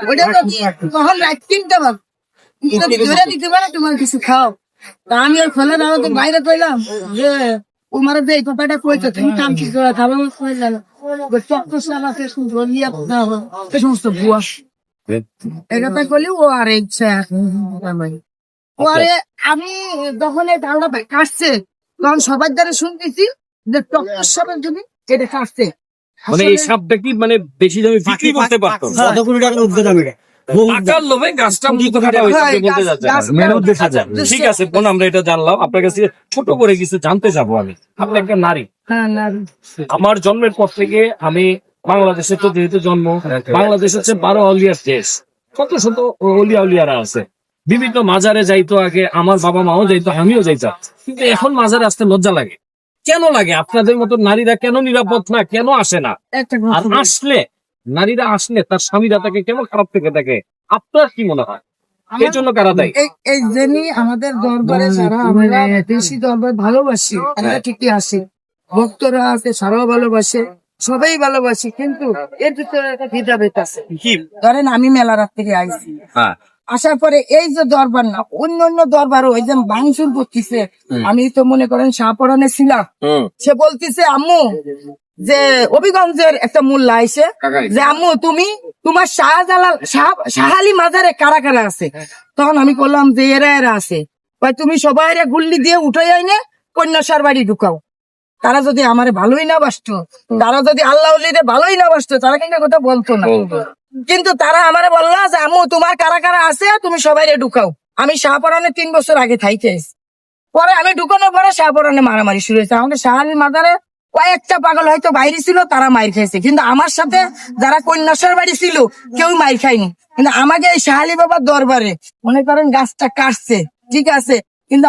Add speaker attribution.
Speaker 1: ওটা তখন রাত তিনটা বাজ? ধরে দিতে পারে তোমার কিছু খাও। তা আমি ওই খোলা দাঁড়াতে বাইরে যে ও মারা যে এই কথাটা কইছে তুমি কাম কি করে খাবে কইলাম চক্র সালাতে ধরিয়া না এই সমস্ত করলে ও আর ইচ্ছা আরে আমি যখন এই ধারণা কাটছে তখন সবার দ্বারা শুনতেছি যে চক্র সাপের জন্য এটা কাটছে।
Speaker 2: মানে এই সাপটা কি মানে বেশি দামে বিক্রি করতে পারতো?
Speaker 3: কত কোটি টাকার উদ্যোগ আমি এটা বহু
Speaker 2: লোভে গাছটা মৃত কাটা হয়েছে আপনি বলতে যাচ্ছেন মেন উদ্দেশ্য ঠিক আছে বোন আমরা এটা জানলাম। আপনার কাছে ছোট করে কিছু জানতে যাব আমি। আপনি একটা নারী।
Speaker 1: হ্যাঁ
Speaker 2: আমার জন্মের পর থেকে আমি বাংলাদেশে তো যেহেতু জন্ম বাংলাদেশ হচ্ছে বারো অলিয়ার দেশ। কত শত অলিয়া উলিয়ারা আছে। বিভিন্ন মাজারে যাইতো আগে আমার বাবা মাও যাইতো আমিও যাইতাম। কিন্তু এখন মাজারে আসতে লজ্জা লাগে। কেন লাগে? আপনাদের মতো নারীরা কেন নিরাপদ না? কেন আসে না? আর আসলে নারীরা আসলে তার স্বামীরা তাকে কেন খারাপ থেকে থাকে আপনার কি মনে হয়? এই জন্য কারা দেয়?
Speaker 1: এই জন্যই আমাদের দরবারে যারা আমরা দেশি দরবার ভালোবাসি আমরা ঠিকই আসি ভক্তরা আছে সারাও ভালোবাসে সবাই ভালোবাসি কিন্তু এর ভিতরে একটা ভেদাভেদ আছে। ধরেন আমি মেলা রাত থেকে আইছি।
Speaker 2: হ্যাঁ।
Speaker 1: আসার পরে এই যে দরবার না অন্য অন্য দরবার ওই যে বাংসুর করতেছে আমি তো মনে করেন শাহপরানে ছিলাম। সে বলতেছে আম্মু যে অভিগঞ্জের একটা মূল্য আইসে যে আম্মু তুমি তোমার শাহজালাল শাহ- শাহালি মাজারে কারা কারা আছে? তখন আমি বললাম যে এরা এরা আছে। ভাই তুমি সবাই গুল্লি দিয়ে উঠে আইনে কন্যাসার বাড়ি ঢুকাও। তারা যদি আমারে ভালোই না বাসতো তারা যদি আল্লাহ ভালোই না বাসতো তারা কিন্তু কথা বলতো না। কিন্তু তারা আমারে বলল যে আম্মু তোমার কারা কারা আছে? তুমি সবাই ঢুকাও। আমি শাহপরানে তিন বছর আগে থাইতে পরে আমি ঢুকানোর পরে শাহপরানে মারামারি শুরু হয়েছে। আমাদের শাহালির মাজারে কয়েকটা পাগল হয়তো বাইরে ছিল তারা মাইর খাইছে। কিন্তু আমার সাথে যারা কন্যাসর বাড়ি ছিল কেউ মাইর খায়নি। কিন্তু আমাকে এই শাহালি বাবার দরবারে মনে করেন গাছটা কাটছে। ঠিক আছে